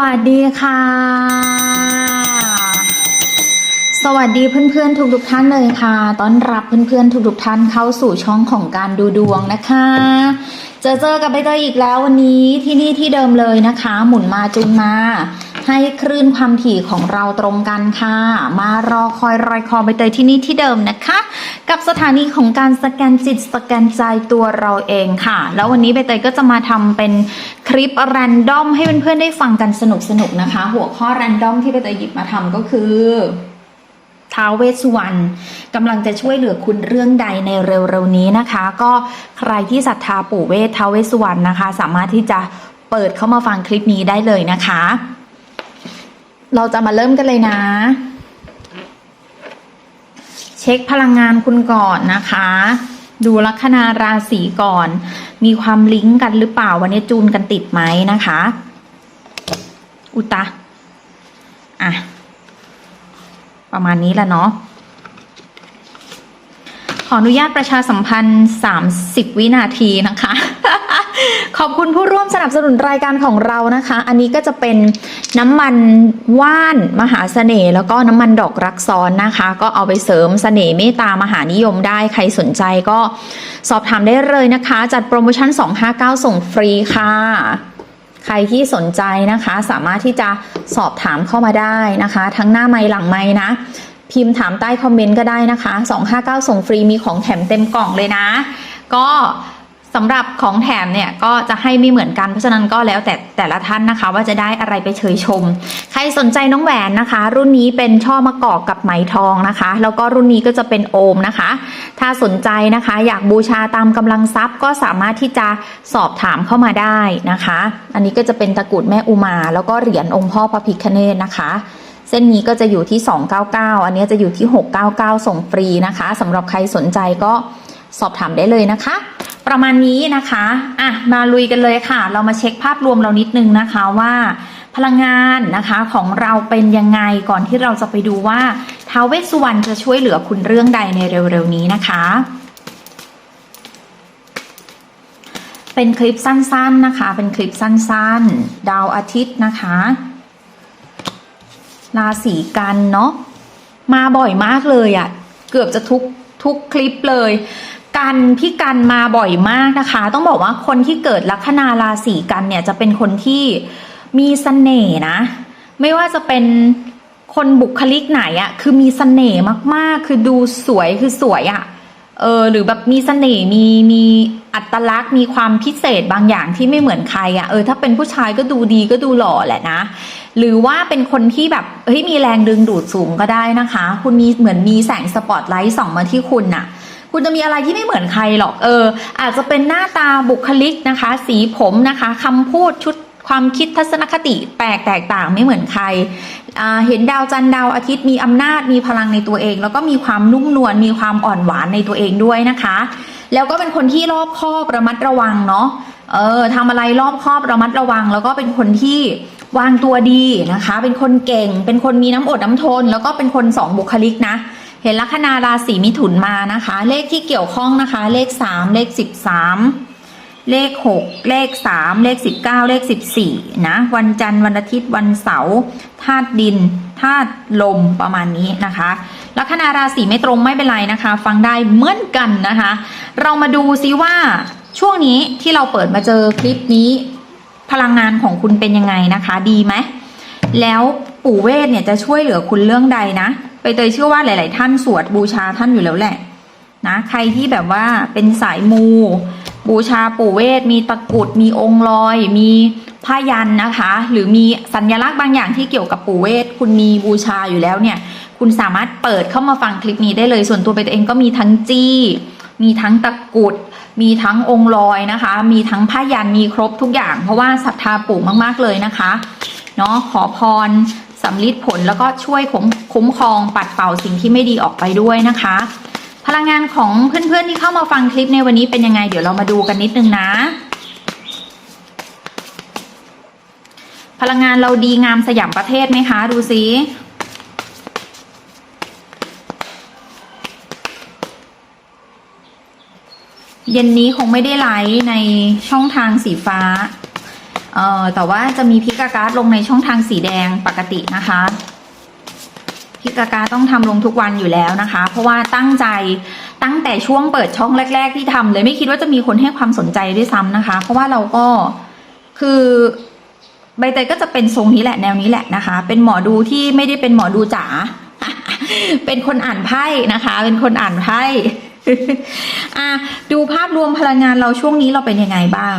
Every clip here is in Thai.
วัสดีค่ะ สวัสดีเพื่อนๆ ทุกๆท่านเลยค่ะ ต้อนรับเพื่อนๆ ทุกๆท่านเข้าสู่ช่องของการดูดวงนะคะ เจอเจอกับใบเตยอีกแล้ววันนี้ที่นี่ที่เดิมเลยนะคะ หมุนมาจุนมา ให้คลื่นความถี่ของเราตรงกันค่ะ มารอคอยรอยคอใบเตยที่นี่ที่เดิมนะคะ กับสถานีของการสแกนจิตสแกนใจตัวเราเองค่ะ แล้ววันนี้ใบเตยก็จะมาทำเป็นคลิปแรนดอมให้เพื่อนๆได้ฟังกันสนุกๆน,นะคะ หัวข้อแรนดอมที่ใบเตยหยิบมาทำก็คือท้าวเวสสุวรรณกำลังจะช่วยเหลือคุณเรื่องใดในเร็วๆนี้นะคะ ก็ใครที่ศรัทธาปู่เวทท้าวเวสสุวรรณนะคะ สามารถที่จะเปิดเข้ามาฟังคลิปนี้ได้เลยนะคะ เราจะมาเริ่มกันเลยนะ เช็คพลังงานคุณก่อนนะคะ ดูลัคนาราศีก่อน มีความลิงก์กันหรือเปล่าวันนี้จูนกันติดไหมนะคะ อุตะอะ ประมาณนี้แหละเนาะ ออนุญาตประชาสัมพันธ์ 30 วินาทีนะคะ ขอบคุณผู้ร่วมสนับสนุนรายการของเรานะคะ อันนี้ก็จะเป็นน้ำมันว่านมหาเสน่ห์แล้วก็น้ำมันดอกรักซ้อนนะคะ ก็เอาไปเสริมเสน่ห์เมตตามหานิยมได้ใครสนใจก็สอบถามได้เลยนะคะ จัดโปรโมชั่น 259 ส่งฟรีค่ะ ใครที่สนใจนะคะ สามารถที่จะสอบถามเข้ามาได้นะคะ ทั้งหน้าไม้หลังไม้นะ พิมพ์ถามใต้คอมเมนต์ก็ได้นะคะ 259 ส่งฟรีมีของแถมเต็มกล่องเลยนะ ก็สำหรับของแถมเนี่ยก็จะให้ไม่เหมือนกันเพราะฉะนั้นก็แล้วแต่แต่ละท่านนะคะ ว่าจะได้อะไรไปเชยชม ใครสนใจน้องแหวนนะคะ รุ่นนี้เป็นช่อมะกอกกับไหมทองนะคะ แล้วก็รุ่นนี้ก็จะเป็นโอมนะคะ ถ้าสนใจนะคะ อยากบูชาตามกำลังทรัพย์ ก็สามารถที่จะสอบถามเข้ามาได้นะคะ อันนี้ก็จะเป็นตะกรุดแม่อุมา แล้วก็เหรียญองค์พ่อพระพิฆเนศนะคะ เส้นนี้ก็จะอยู่ที่ 299 อันนี้จะอยู่ที่ 699 ส่งฟรีนะคะสำหรับใครสนใจก็สอบถามได้เลยนะคะ ประมาณนี้นะคะอะมาลุยกันเลยค่ะ เรามาเช็คภาพรวมเรานิดนึงนะคะว่าพลังงานนะคะของเราเป็นยังไงก่อนที่เราจะไปดูว่าท้าวเวสสุวรรณจะช่วยเหลือคุณเรื่องใดในเร็วๆนี้นะคะ เป็นคลิปสั้นๆนะคะ เป็นคลิปสั้นๆ ดาวอาทิตย์นะคะ ราศีกันเนาะมาบ่อยมากเลยอะ่ะ เกือบจะทุกทุกคลิปเลย กันพี่กันมาบ่อยมากนะคะ ต้องบอกว่าคนที่เกิดลัคนาราศีกันเนี่ยจะเป็นคนที่มีเสน่ห์นะ ไม่ว่าจะเป็นคนบุคลิกไหนอะคือมีเสน่ห์มากๆ คือดูสวยคือสวยอะเออหรือแบบมีเสน่ห์มีมีอัตลักษณ์มีความพิเศษบางอย่างที่ไม่เหมือนใครอะเออถ้าเป็นผู้ชายก็ดูดีก็ดูหล่อแหละนะ หรือว่าเป็นคนที่แบบเฮ้ยมีแรงดึงดูดสูงก็ได้นะคะ คุณมีเหมือนมีแสงสปอตไลท์ส่องมาที่คุณน่ะ คุณจะมีอะไรที่ไม่เหมือนใครหรอกเออ อาจจะเป็นหน้าตาบุคลิกนะคะ สีผมนะคะคำพูดชุดความคิดทัศนคติแปลกแตกต่างไม่เหมือนใครอ่าเห็นดาวจันทร์ดาวอาทิตย์มีอำนาจมีพลังในตัวเอง แล้วก็มีความนุ่มนวลมีความอ่อนหวานในตัวเองด้วยนะคะ แล้วก็เป็นคนที่รอบคอบระมัดระวังเนาะเออทำอะไรรอบคอบระมัดระวัง แล้วก็เป็นคนที่ วางตัวดีนะคะ เป็นคนเก่ง เป็นคนมีน้ำอดน้ำทน แล้วก็เป็นคนสองบุคลิกนะ เห็นลัคนาราศีมิถุนมานะคะ เลขที่เกี่ยวข้องนะคะ เลขสามเลขสิบสามเลขหกเลขสามเลขสิบเก้าเลขสิบสี่นะ วันจันทร์วันอาทิตย์วันเสาร์ธาตุดินธาตุลมประมาณนี้นะคะลัคนาราศีไม่ตรงไม่เป็นไรนะคะ ฟังได้เหมือนกันนะคะ เรามาดูซิว่าช่วงนี้ที่เราเปิดมาเจอคลิปนี้ พลังงานของคุณเป็นยังไงนะคะ ดีไหมแล้วปู่เวทเนี่ยจะช่วยเหลือคุณเรื่องใดนะไปเตยเชื่อว่าหลาย ๆ ท่านสวดบูชาท่านอยู่แล้วแหละนะใครที่แบบว่าเป็นสายมู บูชาปู่เวทมีตะกรุดมีองค์ลอย มีผ้ายันนะคะ หรือมีสัญลักษณ์บางอย่างที่เกี่ยวกับปู่เวทคุณมีบูชาอยู่แล้วเนี่ย คุณสามารถเปิดเข้ามาฟังคลิปนี้ได้เลยส่วนตัวไปตัวเองก็มีทั้งจี้ มีทั้งตะกุด มีทั้งองค์ลอยนะคะ มีทั้งผ้ายันมีครบทุกอย่าง เพราะว่าศรัทธาปู่มากๆเลยนะคะเนาะขอพรสำลิดผลแล้วก็ช่วยคุ้มคุ้มครองปัดเป่าสิ่งที่ไม่ดีออกไปด้วยนะคะ พลังงานของเพื่อนๆที่เข้ามาฟังคลิปในวันนี้เป็นยังไง เดี๋ยวเรามาดูกันนิดนึงนะ พลังงานเราดีงามสยามประเทศไหมคะ ดูซิ เย็นนี้คงไม่ได้ไลฟ์ในช่องทางสีฟ้า เอ่อ แต่ว่าจะมีพิกาการ์ดลงในช่องทางสีแดงปกตินะคะพิกาการ์ดต้องทำลงทุกวันอยู่แล้วนะคะ เพราะว่าตั้งใจตั้งแต่ช่วงเปิดช่องแรก ๆ ที่ทำเลยไม่คิดว่าจะมีคนให้ความสนใจด้วยซ้ำนะคะ เพราะว่าเราก็คือใบเตยก็จะเป็นทรงนี้แหละแนวนี้แหละนะคะ เป็นหมอดูที่ไม่ได้เป็นหมอดูจ๋าเป็นคนอ่านไพ่นะคะ เป็นคนอ่านไพ่ อะดูภาพรวมพลังงานเราช่วงนี้เราเป็นยังไงบ้าง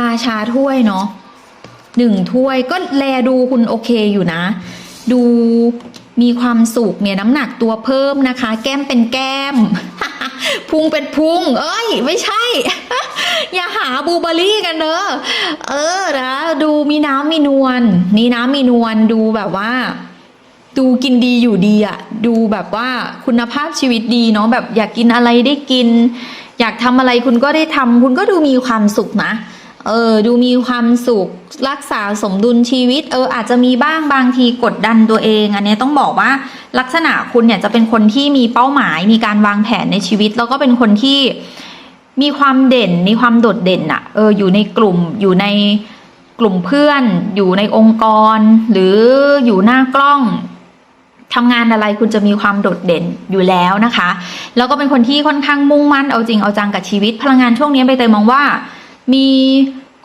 ราชาถ้วยเนาะหนึ่งถ้วยก็แลดูคุณโอเคอยู่นะ ดูมีความสุขเนี่ยน้ำหนักตัวเพิ่มนะคะ แก้มเป็นแก้ม พุงเป็นพุง เอ้ย ไม่ใช่ อย่าหาบูเบอรี่กันเนอะเออนะดูมีน้ำมีนวลมีน้ำมีนวลดูแบบว่า ดูกินดีอยู่ดีอะดูแบบว่าคุณภาพชีวิตดีเนาะแบบอยากกินอะไรได้กิน อยากทำอะไรคุณก็ได้ทำคุณก็ดูมีความสุขนะเออดูมีความสุขรักษาสมดุลชีวิต เอออาจจะมีบ้างบางทีกดดันตัวเอง อันนี้ต้องบอกว่าลักษณะคุณเนี่ยจะเป็นคนที่มีเป้าหมายมีการวางแผนในชีวิต แล้วก็เป็นคนที่ มีความเด่นมีความโดดเด่นอะเอออยู่ในกลุ่มอยู่ในกลุ่มเพื่อน อยู่ในองค์กร หรืออยู่หน้ากล้องทำงานอะไรคุณจะมีความโดดเด่นอยู่แล้วนะคะ แล้วก็เป็นคนที่ค่อนข้างมุ่งมั่นเอาจริงเอาจังกับชีวิต พลังงานช่วงนี้ใบเตยมองว่า มี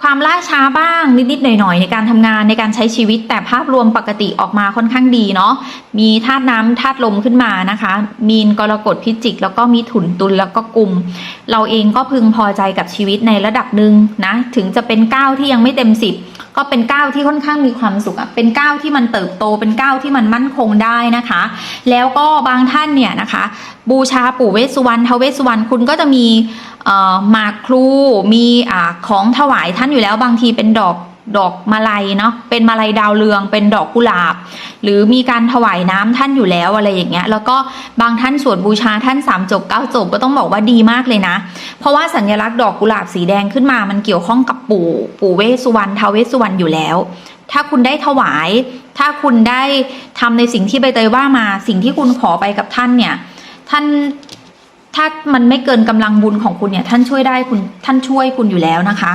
ความล่าช้าบ้างนิดๆหน่อยๆในการทำงานในการใช้ชีวิต แต่ภาพรวมปกติออกมาค่อนข้างดีเนาะมีธาตุน้ำธาตุลมขึ้นมานะคะ มีนกรกฎพิจิก แล้วก็มีถุนตุลแล้วก็กลุ่ม เราเองก็พึงพอใจกับชีวิตในระดับหนึ่งนะ ถึงจะเป็นก้าวที่ยังไม่เต็มสิบ ก็เป็นก้าวที่ค่อนข้างมีความสุขอะเป็นก้าวที่มันเติบโต เป็นก้าวที่มันมั่นคงได้นะคะ แล้วก็บางท่านเนี่ยนะคะ บูชาปู่เวสสุวรรณทวเวสสุวรรณคุณก็จะมีหมากครูมีอของถวายท่านอยู่แล้วบางทีเป็นดอก ดอกมาลัยเนาะเป็นมาลัยดาวเรือง เป็นดอกกุหลาบ หรือมีการถวายน้ำท่านอยู่แล้วอะไรอย่างเงี้ย แล้วก็บางท่านสวดบูชาท่านสามจบเก้าจบก็ต้องบอกว่าดีมากเลยนะ เพราะว่าสัญลักษณ์ดอกกุหลาบสีแดงขึ้นมา มันเกี่ยวข้องกับปู่ปู่เวสุวรรณทาวเวสสุวรรณอยู่แล้ว ถ้าคุณได้ถวาย ถ้าคุณได้ทำในสิ่งที่ใบเตยว่ามา สิ่งที่คุณขอไปกับท่านเนี่ย ท่านถ้ามันไม่เกินกำลังบุญของคุณเนี่ย ท่านช่วยได้คุณท่านช่วยคุณอยู่แล้วนะคะ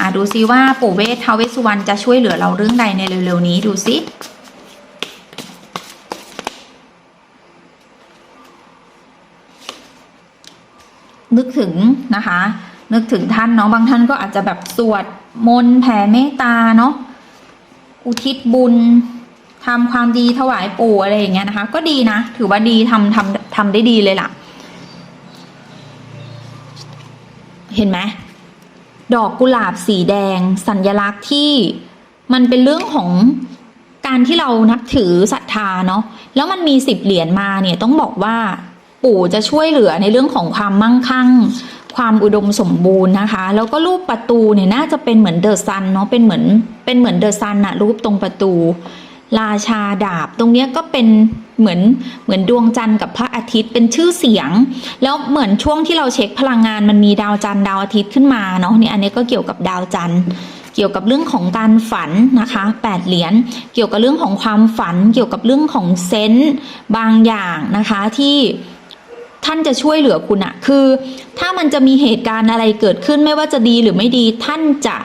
อ่าดูซิว่าปู่เวททาวเวสสุวรรณจะช่วยเหลือเราเรื่องใดในเร็วๆนี้ดูซินึกถึงนะคะ นึกถึงท่านเนาะบางท่านก็อาจจะแบบสวดมนต์แผ่เมตตาเนาะอุทิศบุญทำความดีถวายปู่อะไรอย่างเงี้ยนะคะ ก็ดีนะ ถือว่าดีทำทำทำได้ดีเลยล่ะ เห็นไหม ดอกกุหลาบสีแดง สัญลักษณ์ที่มันเป็นเรื่องของการที่เรานับถือศรัทธาเนาะแล้วมันมีสิบเหรียญมาเนี่ยต้องบอกว่าปู่จะช่วยเหลือในเรื่องของความมั่งคั่ง ความอุดมสมบูรณ์นะคะ แล้วก็รูปประตูเนี่ยน่าจะเป็นเหมือนเดอะซันเนาะเป็นเหมือนเป็นเหมือนเดอะซันอะรูปตรงประตู ราชาดาบ ตรงเนี้ยก็เป็นเหมือนเหมือนดวงจันทร์กับพระอาทิตย์เป็นชื่อเสียง แล้วเหมือนช่วงที่เราเช็คพลังงานมันมีดาวจันทร์ดาวอาทิตย์ขึ้นมาเนาะนี่อันนี้ก็เกี่ยวกับดาวจันทร์เกี่ยวกับเรื่องของการฝันนะคะแปดเหรียญ เกี่ยวกับเรื่องของความฝัน เกี่ยวกับเรื่องของเซนส์บางอย่างนะคะที่ท่านจะช่วยเหลือคุณอะคือ ถ้ามันจะมีเหตุการณ์อะไรเกิดขึ้นไม่ว่าจะดีหรือไม่ดีท่านจะ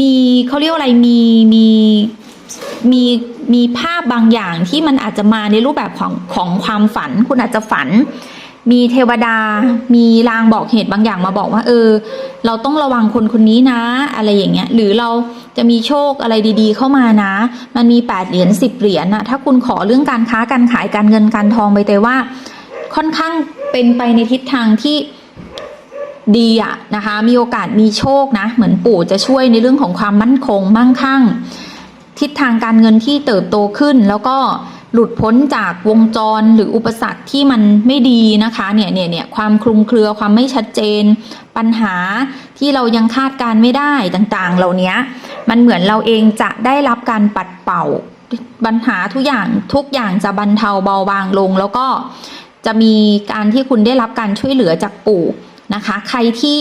มีเขาเรียกอะไรมีมี มีมีภาพบางอย่างที่มันอาจจะมาในรูปแบบของของความฝัน คุณอาจจะฝัน มีเทวดา มีลางบอกเหตุบางอย่างมาบอกว่า เออ เราต้องระวังคนคนนี้นะ อะไรอย่างเงี้ย หรือเราจะมีโชคอะไรดี ๆ เข้ามานะ มันมีแปดเหรียญสิบเหรียญนะถ้าคุณขอเรื่องการค้าการขายการเงินการทองไปเตยว่า ค่อนข้างเป็นไปในทิศทางที่ดีอะนะคะ มีโอกาสมีโชคนะ เหมือนปู่จะช่วยในเรื่องของความมั่นคงมั่งคั่ง ทิศทางการเงินที่เติบโตขึ้น แล้วก็หลุดพ้นจากวงจรหรืออุปสรรคที่มันไม่ดีนะคะเนี่ยเนี่ยเนี่ยความคลุมเครือความไม่ชัดเจน ปัญหาที่เรายังคาดการไม่ได้ต่างๆ เหล่านี้มันเหมือนเราเองจะได้รับการปัดเป่าปัญหาทุกอย่างทุกอย่างจะบรรเทาเบาบางลง แล้วก็จะมีการที่คุณได้รับการช่วยเหลือจากปู่นะคะ ใครที่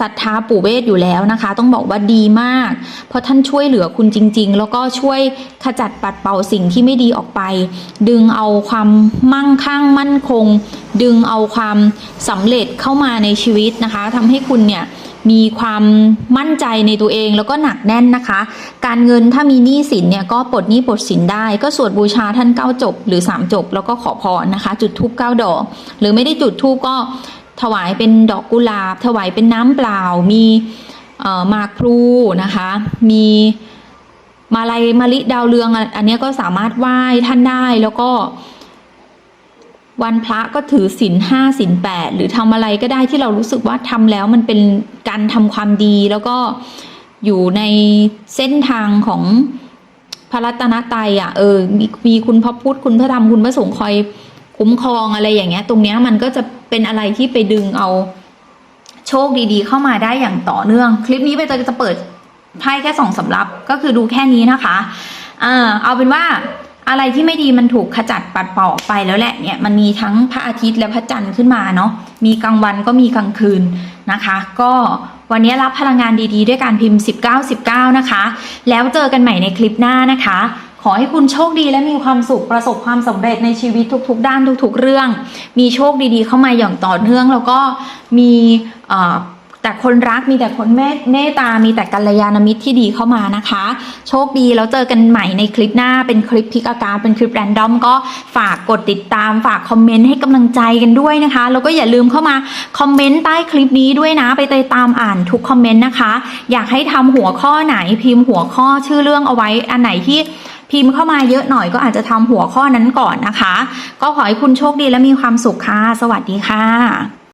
ศรัทธาปู่เวทอยู่แล้วนะคะ ต้องบอกว่าดีมาก เพราะท่านช่วยเหลือคุณจริง ๆ แล้วก็ช่วยขจัดปัดเป่าสิ่งที่ไม่ดีออกไป ดึงเอาความมั่งคั่งมั่นคง ดึงเอาความสำเร็จเข้ามาในชีวิตนะคะทำให้คุณเนี่ยมีความมั่นใจในตัวเองแล้วก็หนักแน่นนะคะ การเงินถ้ามีหนี้สินเนี่ยก็ปลดหนี้ปลดสินได้ ก็สวดบูชาท่านเก้าจบ หรือสามจบ แล้วก็ขอพรนะคะ จุดทูบเก้าดอก หรือไม่ได้จุดทูบก็ ถวายเป็นดอกกุหลาบ ถวายเป็นน้ำเปล่า มีหมากพลูนะคะ มีมาลัยมะลิดาวเรือง อันนี้ก็สามารถไหว้ท่านได้แล้วก็ วันพระก็ถือศีลห้าศีลแปดหรือทำอะไรก็ได้ที่เรารู้สึกว่าทำแล้วมันเป็นการทำความดีแล้วก็อยู่ในเส้นทางของพระรัตนตรัยอะเออมีมีคุณพระพุทธคุณพระธรรมคุณพระสงฆ์คอยคุ้มครองอะไรอย่างเงี้ย ตรงเนี้ยมันก็จะ เป็นอะไรที่ไปดึงเอาโชคดีๆ เข้ามาได้อย่างต่อเนื่อง คลิปนี้ไปเตยจะเปิดไพ่แค่สองสำรับก็คือดูแค่นี้นะคะอ่าเอาเป็นว่าอะไรที่ไม่ดีมันถูกขจัดปัดเป่าออกไปแล้วแหละเนี่ยมันมีทั้งพระอาทิตย์และพระจันทร์ขึ้นมาเนาะมีกลางวันก็มีกลางคืนนะคะ ก็วันนี้รับพลังงานดีๆ ด้วยการพิมพ์ 19 19 นะคะ แล้วเจอกันใหม่ในคลิปหน้านะคะ ขอให้คุณโชคดีและมีความสุขประสบความสำเร็จในชีวิตทุก ๆ ด้านทุก ๆ เรื่อง มีโชคดีๆ เข้ามาอย่างต่อเนื่อง แล้วก็มีแต่คนรักมีแต่คนเมตเมตตา มีแต่กัลยาณมิตรที่ดีเข้ามานะคะ โชคดีแล้วเจอกันใหม่ในคลิปหน้าเป็นคลิปพิกอาการเป็นคลิปแรนดอมก็ฝากกดติดตามฝากคอมเมนต์ให้กำลังใจกันด้วยนะคะ แล้วก็อย่าลืมเข้ามาคอมเมนต์ใต้คลิปนี้ด้วยนะ ไปตามอ่านทุกคอมเมนต์นะคะ อยากให้ทำหัวข้อไหนพิมพ์หัวข้อชื่อเรื่องเอาไว้อันไหนที่ พิมพ์เข้ามาเยอะหน่อยก็อาจจะทำหัวข้อนั้นก่อนนะคะ ก็ขอให้คุณโชคดีและมีความสุขค่ะ สวัสดีค่ะ